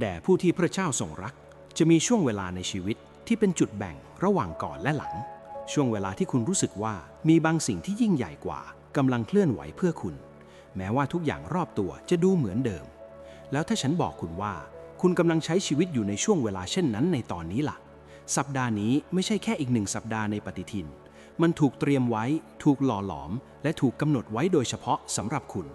แด่ผู้ที่พระเจ้าทรงรัก จะมีช่วงเวลาในชีวิตที่เป็นจุดแบ่งระหว่างก่อนและหลัง ช่วงเวลาที่คุณรู้สึกว่ามีบางสิ่งที่ยิ่งใหญ่กว่ากำลังเคลื่อนไหวเพื่อคุณ แม้ว่าทุกอย่างรอบตัวจะดูเหมือนเดิม แล้วถ้าฉันบอกคุณว่า คุณกำลังใช้ชีวิตอยู่ในช่วงเวลาเช่นนั้นในตอนนี้ล่ะ สัปดาห์นี้ไม่ใช่แค่อีกหนึ่งสัปดาห์ในปฏิทิน มันถูกเตรียมไว้ ถูกหล่อหลอม และถูกกำหนดไว้โดยเฉพาะสำหรับคุณ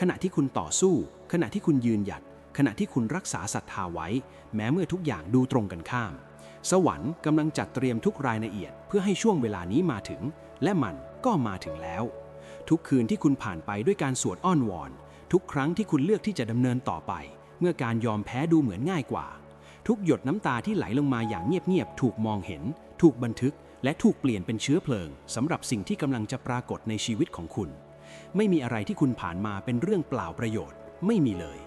ขณะที่คุณต่อสู้ ขณะที่คุณยืนหยัด ขณะที่คุณรักษาศรัทธาไว้ แม้เมื่อทุกอย่างดูตรงกันข้าม สวรรค์กำลังจัดเตรียมทุกรายละเอียด เพื่อให้ช่วงเวลานี้มาถึง และมันก็มาถึงแล้ว ทุกคืนที่คุณผ่านไปด้วยการสวดอ้อนวอน ทุกครั้งที่คุณเลือกที่จะดำเนินต่อไป เมื่อการยอมแพ้ดูเหมือนง่ายกว่า ทุกหยดน้ำตาที่ไหลลงมาอย่างเงียบๆถูกมองเห็น ถูกบันทึก และถูกเปลี่ยนเป็นเชื้อเพลิงสำหรับสิ่งที่กำลังจะปรากฏในชีวิตของคุณ ไม่มีอะไรที่คุณผ่านมาเป็นเรื่องเปล่าประโยชน์ ไม่มีเลย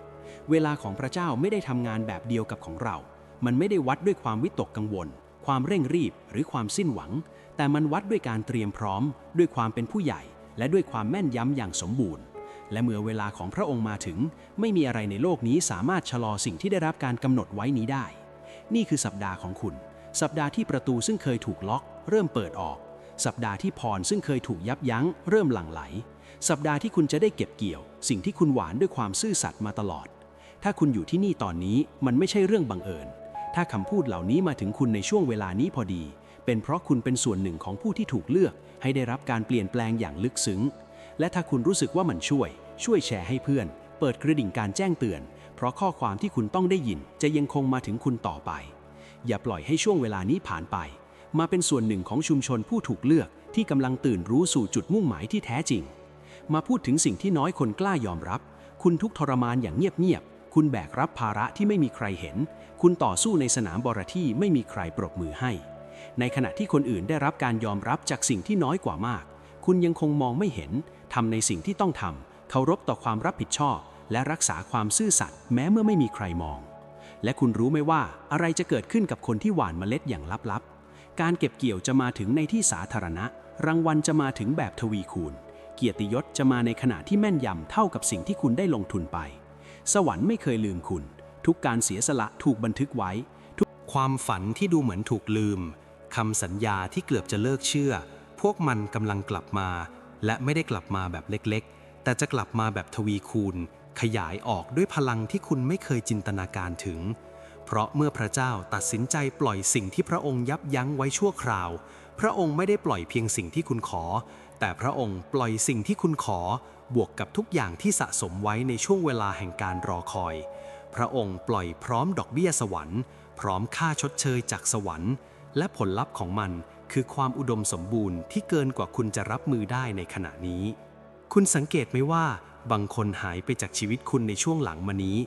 เวลาของพระเจ้าไม่ได้ทำงานแบบเดียวกับของเรา มันไม่ได้วัดด้วยความวิตกกังวล ความเร่งรีบหรือความสิ้นหวัง แต่มันวัดด้วยการเตรียมพร้อม ด้วยความเป็นผู้ใหญ่ และด้วยความแม่นยำอย่างสมบูรณ์ และเมื่อเวลาของพระองค์มาถึง ไม่มีอะไรในโลกนี้สามารถชะลอสิ่งที่ได้รับการกำหนดไว้นี้ได้ นี่คือสัปดาห์ของคุณ สัปดาห์ที่ประตูซึ่งเคยถูกล็อก เริ่มเปิดออก สัปดาห์ที่พรซึ่งเคยถูกยับยั้ง เริ่มหลั่งไหล สัปดาห์ที่คุณจะได้เก็บเกี่ยว สิ่งที่คุณหวานด้วยความซื่อสัตย์มาตลอด ถ้าคุณอยู่ที่นี่ตอนนี้มันไม่ใช่เรื่องบังเอิญ ถ้าคำพูดเหล่านี้มาถึงคุณในช่วงเวลานี้พอดี เป็นเพราะคุณเป็นส่วนหนึ่งของผู้ที่ถูกเลือก ให้ได้รับการเปลี่ยนแปลงอย่างลึกซึ้ง และถ้าคุณรู้สึกว่ามันช่วย ช่วยแชร์ให้เพื่อน เปิดกระดิ่งการแจ้งเตือน เพราะข้อความที่คุณต้องได้ยิน จะยังคงมาถึงคุณต่อไป อย่าปล่อยให้ช่วงเวลานี้ผ่านไป มาเป็นส่วนหนึ่งของชุมชนผู้ถูกเลือก ที่กำลังตื่นรู้สู่จุดมุ่งหมายที่แท้จริง มาพูดถึงสิ่งที่น้อยคนกล้ายอมรับ คุณทุกทรมานอย่างเงียบ คุณแบกรับภาระที่ไม่มีใครเห็น คุณต่อสู้ในสนามบรที่ไม่มีใครปรบมือให้ ในขณะที่คนอื่นได้รับการยอมรับจากสิ่งที่น้อยกว่ามาก คุณยังคงมองไม่เห็น ทำในสิ่งที่ต้องทำ เคารพต่อความรับผิดชอบ และรักษาความซื่อสัตย์แม้เมื่อไม่มีใครมอง และคุณรู้ไหมว่าอะไรจะเกิดขึ้นกับคนที่หว่านเมล็ดอย่างลับๆ การเก็บเกี่ยวจะมาถึงในที่สาธารณะ รางวัลจะมาถึงแบบทวีคูณ เกียรติยศจะมาในขณะที่แม่นยำเท่ากับสิ่งที่คุณได้ลงทุนไป สวรรค์ไม่เคยลืมคุณ ทุกการเสียสละถูกบันทึกไว้ ทุกความฝันที่ดูเหมือนถูกลืมคำสัญญาที่เกือบจะเลิกเชื่อ พวกมันกำลังกลับมา และไม่ได้กลับมาแบบเล็กๆ แต่จะกลับมาแบบทวีคูณ ขยายออกด้วยพลังที่คุณไม่เคยจินตนาการถึง เพราะเมื่อพระเจ้าตัดสินใจปล่อยสิ่งที่พระองค์ยับยั้งไว้ชั่วคราว พระองค์ไม่ได้ปล่อยเพียงสิ่งที่คุณขอ แต่พระองค์ปล่อยสิ่งที่คุณขอ บวกกับทุกอย่างที่สะสมไว้ในช่วงเวลาแห่งการรอคอย พระองค์ปล่อยพร้อมดอกเบี้ยสวรรค์ พร้อมค่าชดเชยจากสวรรค์ และผลลัพธ์ของมันคือความอุดมสมบูรณ์ที่เกินกว่าคุณจะรับมือได้ในขณะนี้ คุณสังเกตไหมว่า บางคนหายไปจากชีวิตคุณในช่วงหลังมานี้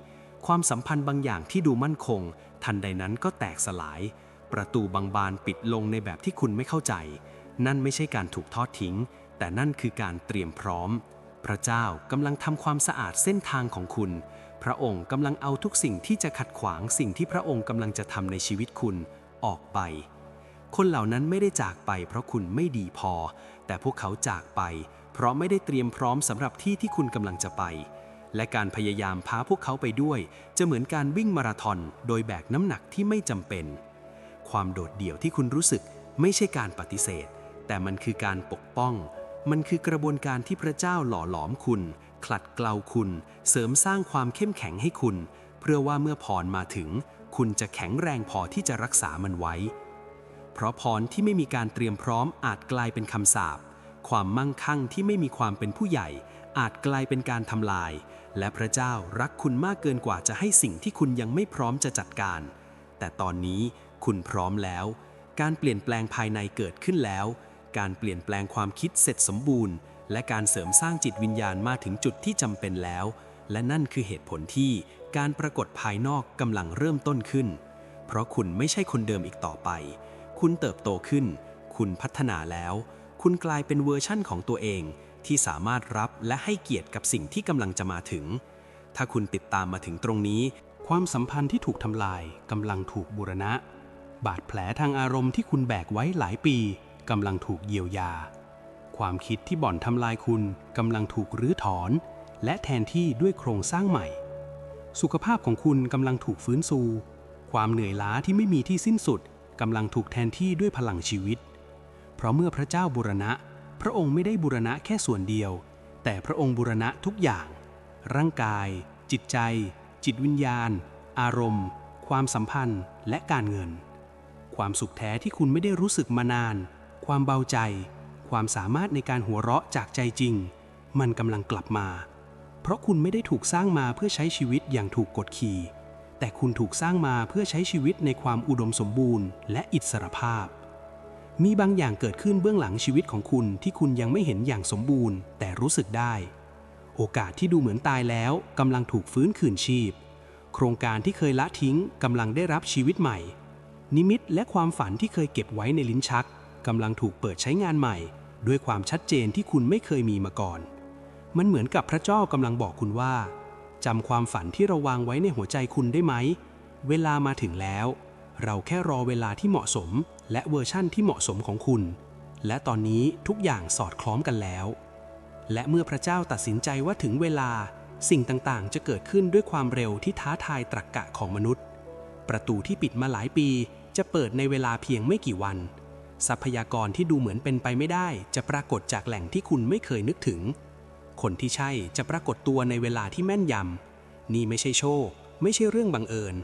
ความสัมพันธ์บางอย่างที่ดูมั่นคง ทันใดนั้นก็แตกสลาย ประตูบางบานปิดลงในแบบที่คุณไม่เข้าใจ นั่นไม่ใช่การถูกทอดทิ้ง แต่นั่นคือการเตรียมพร้อม พระเจ้ากำลังทำความสะอาดเส้นทางของคุณ พระองค์กำลังเอาทุกสิ่งที่จะขัดขวางสิ่งที่พระองค์กำลังจะทำในชีวิตคุณออกไป คนเหล่านั้นไม่ได้จากไปเพราะคุณไม่ดีพอ แต่พวกเขาจากไป เพราะไม่ได้เตรียมพร้อมสำหรับที่ที่คุณกำลังจะไป และการพยายามพาพวกเขาไปด้วย จะเหมือนการวิ่งมาราธอนโดยแบกน้ำหนักที่ไม่จำเป็น ความโดดเดี่ยวที่คุณรู้สึกไม่ใช่การปฏิเสธ แต่มันคือการปกป้อง มันคือกระบวนการที่พระเจ้าหล่อหลอมคุณคลัดเกลาคุณ เสริมสร้างความเข้มแข็งให้คุณ เพื่อว่าเมื่อพรมาถึง คุณจะแข็งแรงพอที่จะรักษามันไว้ เพราะพรที่ไม่มีการเตรียมพร้อมอาจกลายเป็นคำสาป ความมั่งคั่งที่ไม่มีความเป็นผู้ใหญ่ อาจกลายเป็นการทำลาย และพระเจ้ารักคุณมากเกินกว่าจะให้สิ่งที่คุณยังไม่พร้อมจะจัดการ แต่ตอนนี้คุณพร้อมแล้ว การเปลี่ยนแปลงภายในเกิดขึ้นแล้ว การเปลี่ยนแปลงความคิดเสร็จสมบูรณ์ และการเสริมสร้างจิตวิญญาณมาถึงจุดที่จำเป็นแล้ว และนั่นคือเหตุผลที่การปรากฏภายนอกกำลังเริ่มต้นขึ้น เพราะคุณไม่ใช่คนเดิมอีกต่อไป คุณเติบโตขึ้น คุณพัฒนาแล้ว คุณกลายเป็นเวอร์ชั่นของตัวเอง ที่สามารถรับและให้เกียรติกับสิ่งที่กำลังจะมาถึง ถ้าคุณติดตามมาถึงตรงนี้ ความสัมพันธ์ที่ถูกทำลายกำลังถูกบูรณะ บาดแผลทางอารมณ์ที่คุณแบกไว้หลายปี กำลังถูกเยียวยา ความคิดที่บ่อนทำลายคุณกำลังถูกรื้อถอน และแทนที่ด้วยโครงสร้างใหม่ สุขภาพของคุณกำลังถูกฟื้นฟูความเหนื่อยล้าที่ไม่มีที่สิ้นสุดกำลังถูกแทนที่ด้วยพลังชีวิต เพราะเมื่อพระเจ้าบูรณะ พระองค์ไม่ได้บูรณะแค่ส่วนเดียว แต่พระองค์บูรณะทุกอย่าง ร่างกาย จิตใจ จิตวิญญาณ อารมณ์ ความสัมพันธ์ และการเงิน ความสุขแท้ที่คุณไม่ได้รู้สึกมานาน ความเบาใจ ความสามารถในการหัวเราะจากใจจริง มันกำลังกลับมา เพราะคุณไม่ได้ถูกสร้างมาเพื่อใช้ชีวิตอย่างถูกกดขี่ แต่คุณถูกสร้างมาเพื่อใช้ชีวิตในความอุดมสมบูรณ์และอิสรภาพ มีบางอย่างเกิดขึ้นเบื้องหลังชีวิตของคุณที่คุณยังไม่เห็นอย่างสมบูรณ์ แต่รู้สึกได้ โอกาสที่ดูเหมือนตายแล้วกำลังถูกฟื้นคืนชีพ โครงการที่เคยละทิ้งกำลังได้รับชีวิตใหม่นิมิตและความฝันที่เคยเก็บไว้ในลิ้นชัก กำลังถูกเปิดใช้งานใหม่ ด้วยความชัดเจนที่คุณไม่เคยมีมาก่อน มันเหมือนกับพระเจ้ากำลังบอกคุณว่าจำความฝันที่เราวางไว้ในหัวใจคุณได้ไหม เวลามาถึงแล้ว เราแค่รอเวลาที่เหมาะสม และเวอร์ชั่นที่เหมาะสมของคุณ และตอนนี้ทุกอย่างสอดคล้องกันแล้ว และเมื่อพระเจ้าตัดสินใจว่าถึงเวลา สิ่งต่างๆ จะเกิดขึ้นด้วยความเร็วที่ท้าทายตรรกกะของมนุษย์ ประตูที่ปิดมาหลายปีจะเปิดในเวลาเพียงไม่กี่วัน ทรัพยากรที่ดูเหมือนเป็นไปไม่ได้ จะปรากฏจากแหล่งที่คุณไม่เคยนึกถึง คนที่ใช่จะปรากฏตัวในเวลาที่แม่นยำ นี่ไม่ใช่โชค ไม่ใช่เรื่องบังเอิญ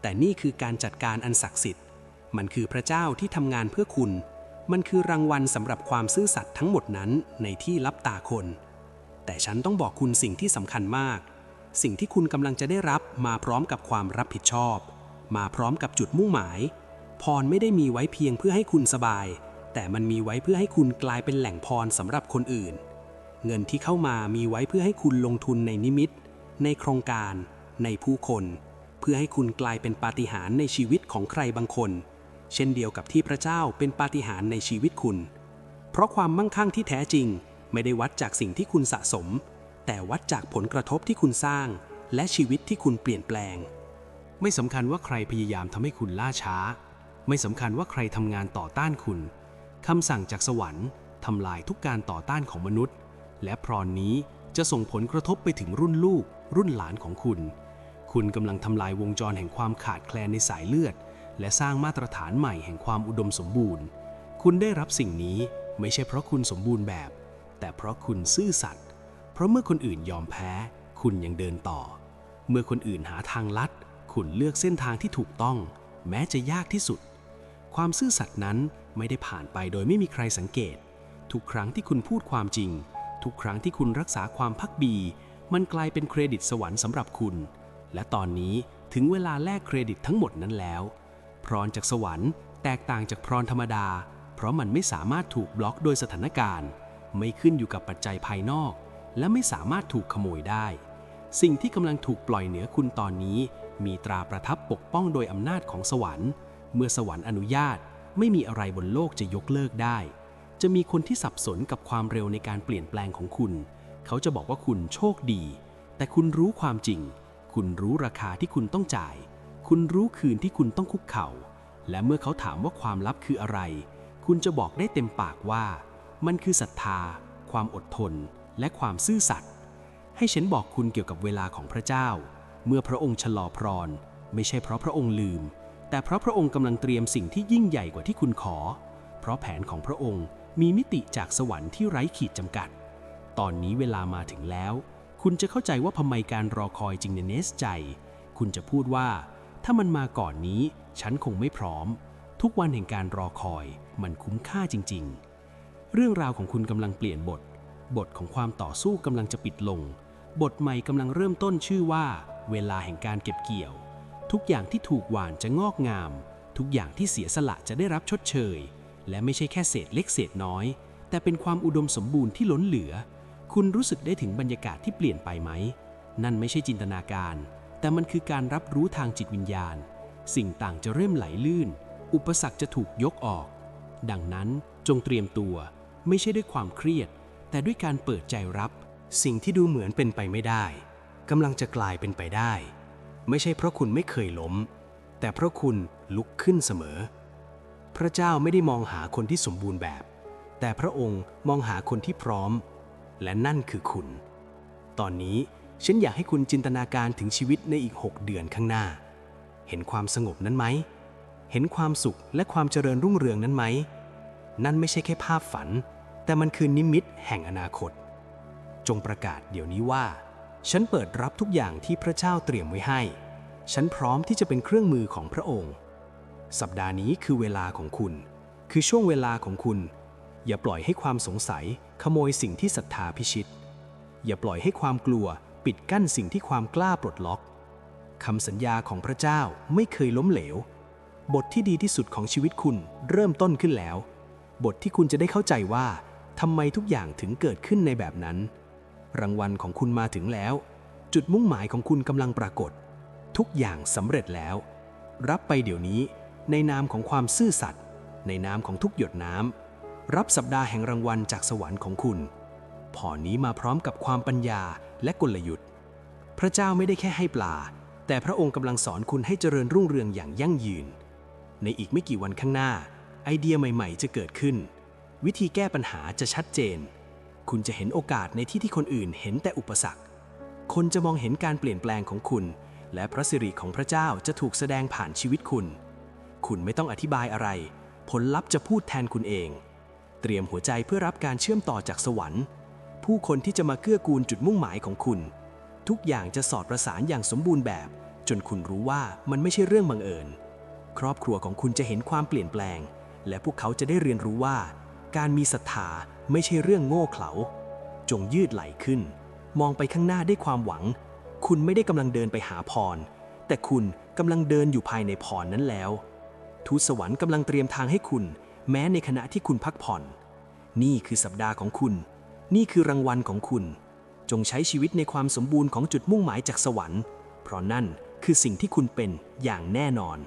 แต่นี่คือการจัดการอันศักดิ์สิทธิ์ มันคือพระเจ้าที่ทำงานเพื่อคุณ มันคือรางวัลสำหรับความซื่อสัตย์ทั้งหมดนั้นในที่ลับตาคน แต่ฉันต้องบอกคุณสิ่งที่สำคัญมาก สิ่งที่คุณกำลังจะได้รับมาพร้อมกับความรับผิดชอบ มาพร้อมกับจุดมุ่งหมาย พรไม่ได้มีไว้เพียงเพื่อให้คุณสบาย แต่มันมีไว้เพื่อให้คุณกลายเป็นแหล่งพรสำหรับคนอื่น เงินที่เข้ามามีไว้เพื่อให้คุณลงทุนในนิมิต ในโครงการ ในผู้คน เพื่อให้คุณกลายเป็นปาฏิหาริย์ในชีวิตของใครบางคน เช่นเดียวกับที่พระเจ้าเป็นปาฏิหาริย์ในชีวิตคุณ เพราะความมั่งคั่งที่แท้จริง ไม่ได้วัดจากสิ่งที่คุณสะสม แต่วัดจากผลกระทบที่คุณสร้าง และชีวิตที่คุณเปลี่ยนแปลง ไม่สำคัญว่าใครพยายามทำให้คุณล่าช้า ไม่สำคัญว่าใครทำงานต่อต้านคุณคำสั่งจากสวรรค์ทำลายทุกการต่อต้านของมนุษย์ และพรนี้จะส่งผลกระทบไปถึงรุ่นลูก รุ่นหลานของคุณ คุณกำลังทำลายวงจรแห่งความขาดแคลนในสายเลือด และสร้างมาตรฐานใหม่แห่งความอุดมสมบูรณ์ คุณได้รับสิ่งนี้ไม่ใช่เพราะคุณสมบูรณ์แบบ แต่เพราะคุณซื่อสัตย์เพราะเมื่อคนอื่นยอมแพ้ คุณยังเดินต่อ เมื่อคนอื่นหาทางลัด คุณเลือกเส้นทางที่ถูกต้อง แม้จะยากที่สุด ความซื่อสัตย์นั้นไม่ได้ผ่านไปโดยไม่มีใครสังเกต ทุกครั้งที่คุณพูดความจริง ทุกครั้งที่คุณรักษาความพักดี มันกลายเป็นเครดิตสวรรค์สำหรับคุณ และตอนนี้ถึงเวลาแลกเครดิตทั้งหมดนั้นแล้ว พรจากสวรรค์แตกต่างจากพรธรรมดา เพราะมันไม่สามารถถูกบล็อกโดยสถานการณ์ ไม่ขึ้นอยู่กับปัจจัยภายนอก และไม่สามารถถูกขโมยได้ สิ่งที่กำลังถูกปล่อยเหนือคุณตอนนี้ มีตราประทับปกป้องโดยอำนาจของสวรรค์ เมื่อสวรรค์อนุญาตไม่มีอะไรบนโลกจะยกเลิกได้ จะมีคนที่สับสนกับความเร็วในการเปลี่ยนแปลงของคุณ เขาจะบอกว่าคุณโชคดี แต่คุณรู้ความจริง คุณรู้ราคาที่คุณต้องจ่าย คุณรู้คืนที่คุณต้องคุกเข่า และเมื่อเขาถามว่าความลับคืออะไร คุณจะบอกได้เต็มปากว่า มันคือศรัทธา ความอดทน และความซื่อสัตย์ ให้ฉันบอกคุณเกี่ยวกับเวลาของพระเจ้า เมื่อพระองค์ชะลอพรอน ไม่ใช่เพราะพระองค์ลืม แต่เพราะพระองค์กำลังเตรียมสิ่งที่ยิ่งใหญ่กว่าที่คุณขอ เพราะแผนของพระองค์มีมิติจากสวรรค์ที่ไร้ขีดจำกัด ตอนนี้เวลามาถึงแล้ว คุณจะเข้าใจว่าทำไมการรอคอยจึงเนสใจ คุณจะพูดว่า ถ้ามันมาก่อนนี้ ฉันคงไม่พร้อม ทุกวันแห่งการรอคอยมันคุ้มค่าจริง ๆ เรื่องราวของคุณกำลังเปลี่ยนบท บทของความต่อสู้กำลังจะปิดลง บทใหม่กำลังเริ่มต้นชื่อว่า เวลาแห่งการเก็บเกี่ยว ทุกอย่างที่ถูกหว่านจะงอกงาม ทุกอย่างที่เสียสละจะได้รับชดเชย และไม่ใช่แค่เศษเล็กเศษน้อย แต่เป็นความอุดมสมบูรณ์ที่ล้นเหลือ คุณรู้สึกได้ถึงบรรยากาศที่เปลี่ยนไปไหม นั่นไม่ใช่จินตนาการ แต่มันคือการรับรู้ทางจิตวิญญาณ สิ่งต่างจะเริ่มไหลลื่น อุปสรรคจะถูกยกออก ดังนั้นจงเตรียมตัว ไม่ใช่ด้วยความเครียด แต่ด้วยการเปิดใจรับ สิ่งที่ดูเหมือนเป็นไปไม่ได้กำลังจะกลายเป็นไปได้ ไม่ใช่เพราะคุณไม่เคยล้ม แต่เพราะคุณลุกขึ้นเสมอ พระเจ้าไม่ได้มองหาคนที่สมบูรณ์แบบ แต่พระองค์มองหาคนที่พร้อม และนั่นคือคุณ ตอนนี้ฉันอยากให้คุณจินตนาการถึงชีวิตในอีก 6 เดือนข้างหน้า เห็นความสงบนั้นไหม เห็นความสุขและความเจริญรุ่งเรืองนั้นไหม นั่นไม่ใช่แค่ภาพฝัน แต่มันคือนิมิตแห่งอนาคต จงประกาศเดี๋ยวนี้ว่า ฉันเปิดรับทุกอย่างที่พระเจ้าเตรียมไว้ให้ ฉันพร้อมที่จะเป็นเครื่องมือของพระองค์ สัปดาห์นี้คือเวลาของคุณ คือช่วงเวลาของคุณ อย่าปล่อยให้ความสงสัย ขโมยสิ่งที่ศรัทธาพิชิต อย่าปล่อยให้ความกลัว ปิดกั้นสิ่งที่ความกล้าปลดล็อกคำสัญญาของพระเจ้าไม่เคยล้มเหลว บทที่ดีที่สุดของชีวิตคุณเริ่มต้นขึ้นแล้ว บทที่คุณจะได้เข้าใจว่าทำไมทุกอย่างถึงเกิดขึ้นในแบบนั้น รางวัลของคุณมาถึงแล้ว จุดมุ่งหมายของคุณกำลังปรากฏ ทุกอย่างสำเร็จแล้ว รับไปเดี๋ยวนี้ ในนามของความซื่อสัตย์ในนามของทุกหยดน้ำรับสัปดาห์แห่งรางวัลจากสวรรค์ของคุณพอนี้มาพร้อมกับความปัญญาและกลยุทธ์ พระเจ้าไม่ได้แค่ให้ปลา แต่พระองค์กำลังสอนคุณให้เจริญรุ่งเรืองอย่างยั่งยืน ในอีกไม่กี่วันข้างหน้า ไอเดียใหม่ ๆ จะเกิดขึ้น วิธีแก้ปัญหาจะชัดเจน คุณจะเห็นโอกาสในที่ที่คนอื่นเห็นแต่อุปสรรค คนจะมองเห็นการเปลี่ยนแปลงของคุณ และพระสิริของพระเจ้าจะถูกแสดงผ่านชีวิตคุณ คุณไม่ต้องอธิบายอะไร ผลลัพธ์จะพูดแทนคุณเอง เตรียมหัวใจเพื่อรับการเชื่อมต่อจากสวรรค์ ผู้คนที่จะมาเกื้อกูลจุดมุ่งหมายของคุณ ทุกอย่างจะสอดประสานอย่างสมบูรณ์แบบ จนคุณรู้ว่ามันไม่ใช่เรื่องบังเอิญ ครอบครัวของคุณจะเห็นความเปลี่ยนแปลง และพวกเขาจะได้เรียนรู้ว่า การมีศรัทธาไม่ใช่เรื่องโง่เขลา จงยืดไหลขึ้น มองไปข้างหน้าด้วยความหวัง คุณไม่ได้กำลังเดินไปหาพร แต่คุณกำลังเดินอยู่ภายในพรนั้นแล้ว ทูตสวรรค์กำลังเตรียมทางให้คุณ แม้ในขณะที่คุณพักผ่อน นี่คือสัปดาห์ของคุณ นี่คือรางวัลของคุณ จงใช้ชีวิตในความสมบูรณ์ของจุดมุ่งหมายจากสวรรค์ เพราะนั่นคือสิ่งที่คุณเป็นอย่างแน่นอน